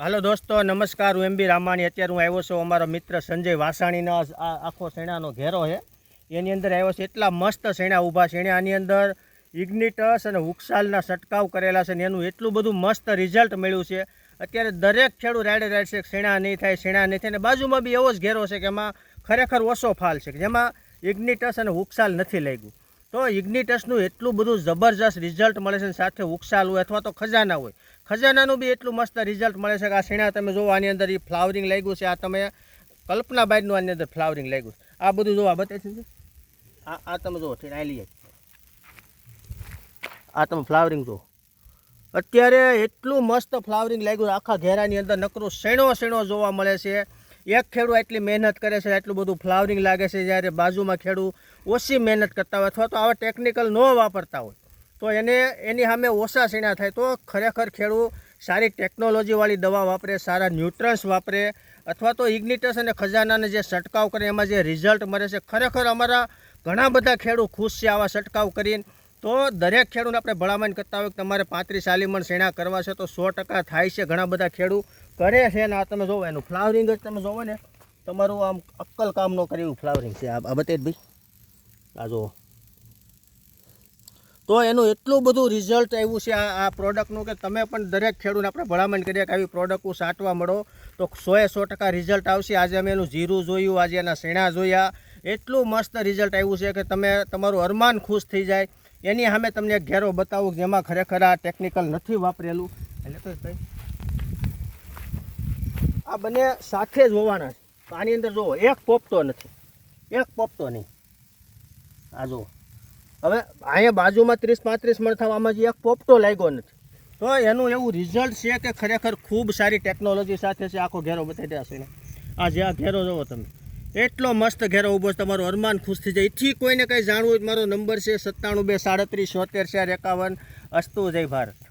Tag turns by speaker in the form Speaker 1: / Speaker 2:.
Speaker 1: હાલો દોસ્તો, નમસ્કાર, હું એમ બી રામાણી. અત્યારે હું આવ્યો છું અમારો મિત્ર સંજય વાસાણીનો આખો શેણાનો ઘેરો છે. એની અંદર આવ્યો છે, એટલા મસ્ત શેણા ઊભા એણે અંદર ઇગ્નિટસ અને ઉકસાલના છંટકાવ કરેલા છે ને એનું એટલું બધું મસ્ત રિઝલ્ટ મળ્યું છે. અત્યારે દરેક ખેડૂત રાડે રાડશે શેણા નહીં થાય, શેણા નહીં થાય અને બાજુમાં બી એવો જ ઘેરો છે કે એમાં ખરેખર ઓછો ફાલ છે, જેમાં ઇગ્નિટસ અને ઉકસાલ નથી લાગ્યું. તો ઇગ્નિટસનું એટલું બધું જબરજસ્ત રિઝલ્ટ મળે છે સાથે ઉક્ષાલ હોય અથવા તો ખજાના હોય. ખજાનાનું બી એટલું મસ્ત રિઝલ્ટ મળે છે કે આ શેણા તમે જોવો, આની અંદર એ ફ્લાવરિંગ લાગ્યું છે, આ તમે કલ્પના બાઈનું આની અંદર ફ્લાવરિંગ લાગ્યું છે. આ બધું જોવા બતાવે છે આ આ તમે જુઓ આ લઈએ. આ તમે ફ્લાવરિંગ જુઓ અત્યારે એટલું મસ્ત ફ્લાવરિંગ લાગ્યું આખા ઘેરાની અંદર નકરો શેણો શેણો જોવા મળે છે. એક ખેડૂત એટલી મહેનત કરે છે એટલું બધું ફ્લાવરિંગ લાગે છે જ્યારે બાજુમાં ખેડૂત ઓછી મહેનત કરતા હોય અથવા તો આવા ટેકનિકલ ન વાપરતા હોય, તો એને, એની સામે ઓછા સીણા થાય, તો ખરેખર ખેડૂત સારી ટેકનોલોજીવાળી દવા વાપરે, સારા ન્યુટ્રન્સ વાપરે, અથવા તો ઇગ્નિટસ અને ખજાનાને જે છંટકાવ કરે, એમાં જે રિઝલ્ટ મળે છે, ખરેખર અમારા ઘણા બધા ખેડૂત ખુશ છે આવા છંટકાવ કરીને. તો દરેક ખેડૂને આપણે ભલામણ કરતા હોય કે તમારે પાંત્રીસ આલીમણ શેણા કરવા છે તો સો ટકા થાય છે ઘણા બધા ખેડૂત કરે છે ને આ તમે જોવો, એનું ફ્લાવરિંગ જ તમે જોવો ને, તમારું આમ અક્કલ કામ ન કરે ફ્લાવરિંગ છે. આ બતાવી ભાઈ, આ જુઓ. તો એનું એટલું બધું રિઝલ્ટ આવ્યું છે આ આ પ્રોડક્ટનું કે તમે પણ દરેક ખેડૂતને આપણે ભલામણ કરીએ કે આવી પ્રોડક્ટો સાટવા મળો. તો સોએ સો ટકા રિઝલ્ટ આવશે. આજે અમે એનું જીરું જોયું, આજે એના શેણા જોયા. એટલું મસ્ત રિઝલ્ટ આવ્યું છે કે તમે, તમારું અરમાન ખુશ થઈ જાય. એની સામે તમને ઘેરો બતાવું જેમાં ખરેખર આ ટેકનિકલ નથી વાપરેલું. એટલે તો કંઈ આ બંને સાથે જ હોવાના છે. આની અંદર જુઓ એક પોપતો નથી. એક પોપતો નહીં. આ જુઓ. હવે અહીંયા બાજુમાં ત્રીસ પાંત્રીસ મણ થવામાં જે એક પોપટો લાગ્યો નથી. તો એનું એવું રિઝલ્ટ છે કે ખરેખર ખૂબ સારી ટેકનોલોજી સાથે છે. આખો ઘેરો બતાવી દેશે ને આ જે આ ઘેરો જુઓ તમે. એટલો મસ્ત ઘેરો ઊભો છે, તમારું અરમાન ખુશ થઈ જાય. એથી કોઈને કંઈ જાણવું હોય મારો નંબર છે સત્તાણું બે સાડત્રીસ સોતેર ચાર એકાવન. અસ્તુ, જય ભારત.